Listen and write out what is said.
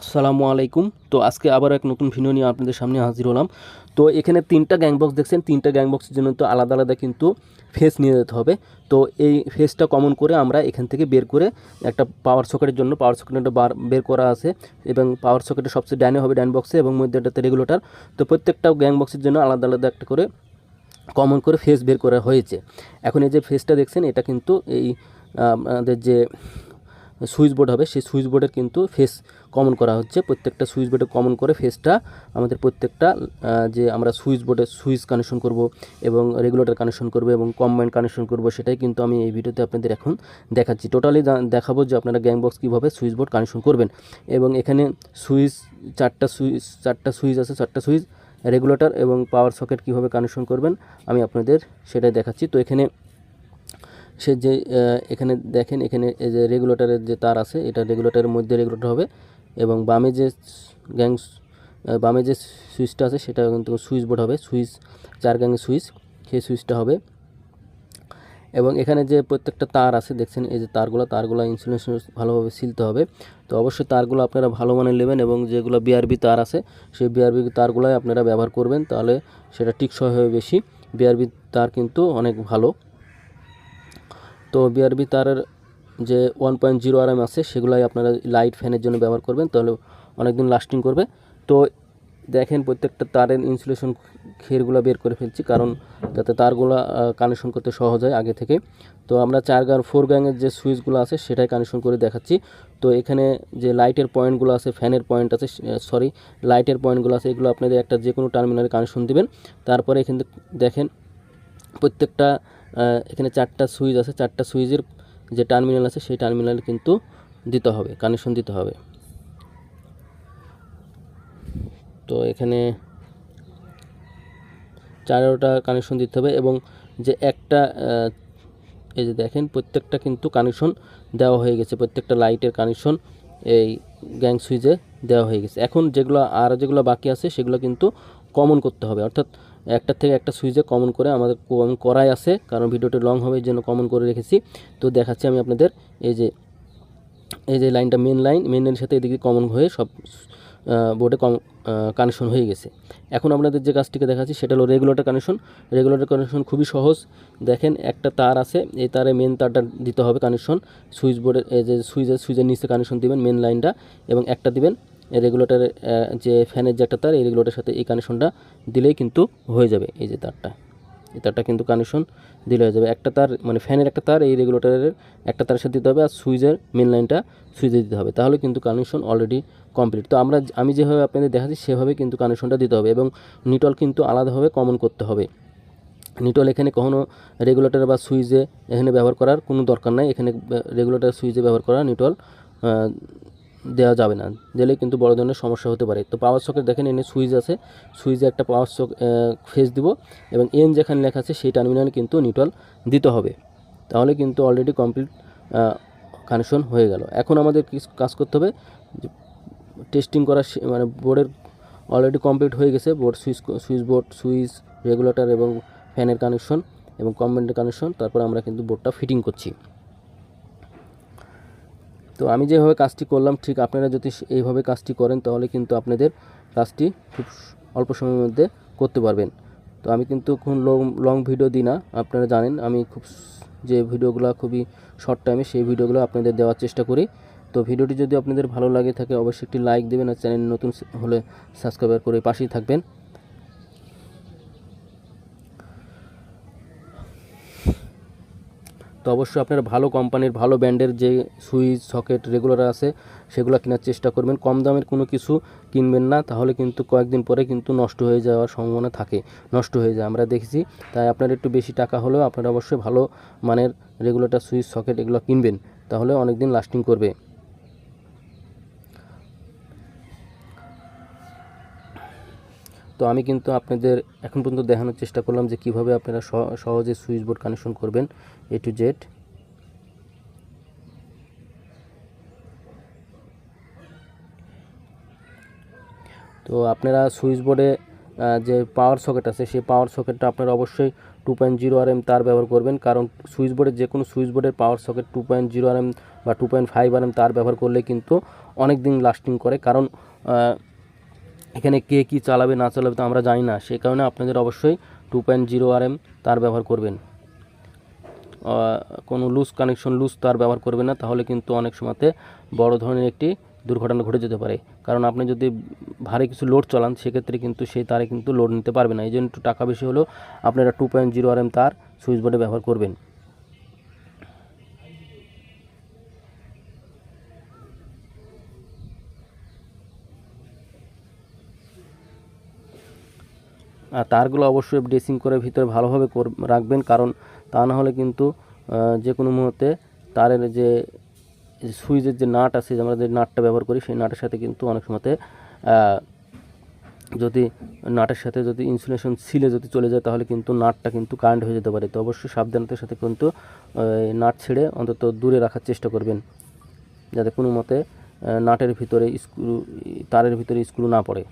আসসালামু আলাইকুম। তো আজকে আবার এক নতুন ভিডিও নিয়ে আপনাদের সামনে হাজির হলাম। তো এখানে তিনটা গ্যাংবক্স দেখছেন। তিনটা গ্যাংবক্সের জন্য তো আলাদা আলাদা কিন্তু ফেস নিয়ে যেতে হবে। তো এই ফেসটা কমন করে আমরা এখান থেকে বের করে একটা পাওয়ার সকেটের জন্য পাওয়ার সকেটটা বার বের করা আছে এবং পাওয়ার সকেটের সবচেয়ে ডানে হবে ডান বক্সে এবং মধ্যেটাতে রেগুলেটর তো প্রত্যেকটা গ্যাংবক্সের জন্য আলাদা আলাদা একটা করে কমন করে ফেস বের করা হয়েছে। এখন এই যে ফেসটা দেখছেন, এটা কিন্তু এই, আমাদের যে সুইচ বোর্ড হবে, সেই সুইচ বোর্ডের কিন্তু ফেস কমন করা হচ্ছে। প্রত্যেকটা সুইচ বোর্ডে কমন করে ফেসটা আমাদের প্রত্যেকটা যে আমরা সুইচ বোর্ডে সুইচ কানেকশন করব এবং রেগুলেটর কানেকশন করব এবং কম্বাইন কানেকশন করব সেটাই কিন্তু আমি এই ভিডিওতে আপনাদের এখন দেখাচ্ছি। টোটালি দেখাবো যে আপনারা গ্যাং বক্স কীভাবে সুইচ বোর্ড কানেকশন করবেন। এবং এখানে সুইচ চারটা সুইচ চারটা সুইচ আছে, চারটা সুইচ রেগুলেটর এবং পাওয়ার সকেট কীভাবে কানেকশন করবেন আমি আপনাদের সেটাই দেখাচ্ছি। তো এখানে সে যে এখানে দেখেন, এখানে যে রেগুলেটরের যে তার আছে, এটা রেগুলেটরের মধ্যে রেগুলেটর হবে। এবং বামে যে গ্যাং বামে যে সুইচটা আছে সেটা কিন্তু সুইচ বোর্ড হবে, সুইচ, চার গ্যাংয়ের সুইচ, সেই সুইচটা হবে। এবং এখানে যে প্রত্যেকটা তার আছে, দেখছেন এই যে তারগুলো তারগুলো ইনসুলেশন ভালোভাবে সিলতে হবে। তো অবশ্যই তারগুলো আপনারা ভালো মানের নেবেন এবং যেগুলো বিআরবি তার আছে, সেই বিআরবি তারগুলোই আপনারা ব্যবহার করবেন, তাহলে সেটা টিকসই হবে বেশি। বিআরবি তার কিন্তু অনেক ভালো। তো বিআরবি তারের যে ওয়ান পয়েন্ট জিরো আরএম আছে, সেগুলাই আপনারা লাইট ফ্যানের জন্য ব্যবহার করবেন, তাহলে অনেক দিন লাস্টিং করবে। তো দেখেন প্রত্যেকটা তারের ইনসুলেশন খেরগুলো বের করে ফেলছি, কারণ যাতে তারগুলো কানেকশন করতে সহজ হয় আগে থেকে। তো আমরা চার গান ফোর গ্যাংয়ের যে সুইচগুলো আছে, সেটাই কানেকশন করে দেখাচ্ছি। তো এখানে যে লাইটের পয়েন্টগুলো আছে ফ্যানের পয়েন্ট আছে সরি লাইটের পয়েন্টগুলো আছে, এগুলো আপনাদের একটা যে কোনো টার্মিনালে কানেকশন দেবেন। তারপরে এখানে দেখেন, প্রত্যেকটা এখানে চারটা সুইচ আছে, চারটা সুইচের যে টার্মিনাল আছে সেই টার্মিনাল কিন্তু দিতে হবে কানেকশন দিতে হবে। তো এখানে চারোটা কানেকশন দিতে হবে এবং যে একটা এই যে দেখেন প্রত্যেকটা কিন্তু কানেকশন দেওয়া হয়ে গেছে, প্রত্যেকটা লাইটের কানেকশন এই গ্যাং সুইচে দেওয়া হয়ে গেছে। এখন যেগুলো, আর যেগুলো বাকি আছে সেগুলো কিন্তু কমন করতে হবে। অর্থাৎ একটা থেকে একটা সুইচে কমন করে আমাদের করাই আছে, কারণ ভিডিওটি লং হবে জন্য কমন করে রেখেছি। তো দেখাচ্ছি আমি আপনাদের, এই যে এই যে লাইনটা মেন লাইন মেন লাইনের সাথে এদিকে কমন হয়ে সব বোর্ডে কম কানেকশন হয়ে গেছে। এখন আপনাদের যে কাজটিকে দেখাচ্ছি, সেটা হলো রেগুলেটর কানেকশন রেগুলেটর কানেকশন খুবই সহজ। দেখেন, একটা তার আছে, এই তারে মেন তারটা দিতে হবে কানেকশন সুইচ বোর্ডের এই যে সুইচের সুইচের নিচে কানেকশন দিবেন মেন লাইনটা এবং একটা দিবেন রেগুলেটরের যে ফ্যানের যে একটা তার, এই রেগুলেটরের সাথে এই কানেকশনটা দিলেই কিন্তু হয়ে যাবে এই যে তারটা। এই তারটা কিন্তু কানেকশন দিলে হয়ে যাবে। একটা তার মানে ফ্যানের একটা তার, এই রেগুলেটরের একটা তারের সাথে দিতে হবে আর সুইচের মেন লাইনটা সুইচে দিতে হবে। তাহলে কিন্তু কানেকশন অলরেডি কমপ্লিট তো আমরা আমি যেভাবে আপনাদের দেখাচ্ছি, সেভাবে কিন্তু কানেকশনটা দিতে হবে এবং নিটল কিন্তু আলাদাভাবে কমন করতে হবে। নিটল এখানে কখনও রেগুলেটর বা সুইচে এখানে ব্যবহার করার কোনো দরকার নাই। এখানে রেগুলেটর সুইচে ব্যবহার করা নিটল দেওয়া যাবে না। দিলে কিন্তু বড় ধরনের সমস্যা হতে পারে। তো পাওয়ার সকেট দেখেন, এনে সুইচ আছে। সুইচে একটা পাওয়ার সক ফেস দিব এবং এন যেখানে লেখা আছে সেই টার্মিনালে কিন্তু নিটল দিতে হবে। তাহলে কিন্তু অলরেডি কমপ্লিট কানেকশন হয়ে গেল। এখন আমাদের কি কাজ করতে হবে? টেস্টিং করা মানে বোর্ডের অলরেডি কমপ্লিট হয়ে গেছে। Board switch switch board switch regulator এবং ফ্যানের কানেকশন এবং কম্বাইন্ডের কানেকশন তারপর আমরা কিন্তু বোর্ডটা ফিটিং করছি। তো আমি যেভাবে কাজটি করলাম, ঠিক আপনারা যদি এইভাবে কাজটি করেন, তাহলে কিন্তু আপনাদের কাজটি খুব অল্প সময়ের মধ্যে করতে পারবেন। তো আমি কিন্তু খুব লং লং ভিডিও দিই না, আপনারা জানেন, আমি খুব যে ভিডিওগুলো খুবই শর্ট টাইমে, সেই ভিডিওগুলো আপনাদের দেওয়ার চেষ্টা করি। তো ভিডিওটি যদি আপনাদের ভালো লাগে থাকে, অবশ্যই একটি লাইক দেবেন আর চ্যানেল নতুন হলে সাবস্ক্রাইব করে পাশেই থাকবেন। তো অবশ্যই আপনারা ভালো কোম্পানির, ভালো ব্র্যান্ডের যে সুইচ, সকেট রেগুলার আছে, সেগুলো কেনার চেষ্টা করবেন। কম দামের কোনো কিছু কিনবেন না, তাহলে কিন্তু কয়েকদিন পরে কিন্তু নষ্ট হয়ে যাওয়ার সম্ভাবনা থাকে, নষ্ট হয়ে যায়। আমরা দেখেছি, তাই আপনার একটু বেশি টাকা হলেও আপনারা অবশ্যই ভালো মানের রেগুলেটর সুইচ, সকেট এগুলো কিনবেন, তাহলে অনেক দিন লাস্টিং করবে। তো আমি কিন্তু আপনাদের এখন পর্যন্ত দেখানোর চেষ্টা করলাম যে কীভাবে আপনারা সহ- সহজে সুইচ বোর্ড কানেকশন করবেন এ টু জেড তো আপনারা সুইচ বোর্ডে যে পাওয়ার সকেট আছে, সেই পাওয়ার সকেটটা আপনারা অবশ্যই two point zero R M তার ব্যবহার করবেন। কারণ সুইচ বোর্ডের যে কোনো সুইচ বোর্ডের power socket two point zero R M বা two point five R M তার ব্যবহার করলে কিন্তু অনেক দিন লাস্টিং করে। কারণ এখানে কে কী চালাবে, না চালাবে তো আমরা জানি না। সেই কারণে আপনাদের অবশ্যই two point zero R M তার ব্যবহার করবেন। কোনো লুজ কানেকশন লুজ তার ব্যবহার করবেন না, তাহলে কিন্তু অনেক সময়তে বড় ধরনের একটি দুর্ঘটনা ঘটে যেতে পারে। কারণ আপনি যদি ভারী কিছু লোড চালান, সেক্ষেত্রে কিন্তু সেই তারে কিন্তু লোড নিতে পারবে না। এই জন্য একটু টাকা বেশি হলেও আপনারা two point zero R M তার সুইচ বোর্ডে ব্যবহার করবেন। তারগুলো অবশ্যই ড্রেসিং করে ভিতরে ভালোভাবে রাখবেন, কারণ তা না হলে কিন্তু যে কোনো মুহূর্তে তারের যে সুইচের যে নাট আছে আমরা যে নাটটা ব্যবহার করি, সেই নাটের সাথে কিন্তু অনেক সময়তে যদি নাটের সাথে যদি ইনসুলেশন সিলে যদি চলে যায়, তাহলে কিন্তু নাটটা কিন্তু কারেন্ট হয়ে যেতে পারে। তো অবশ্যই সাবধানতার সাথে কিন্তু নাট ছেড়ে অন্তত দূরে রাখার চেষ্টা করবেন, যাতে কোনো মতে নাটের ভিতরে স্ক্রু তারের ভিতরে স্ক্রু না পড়ে।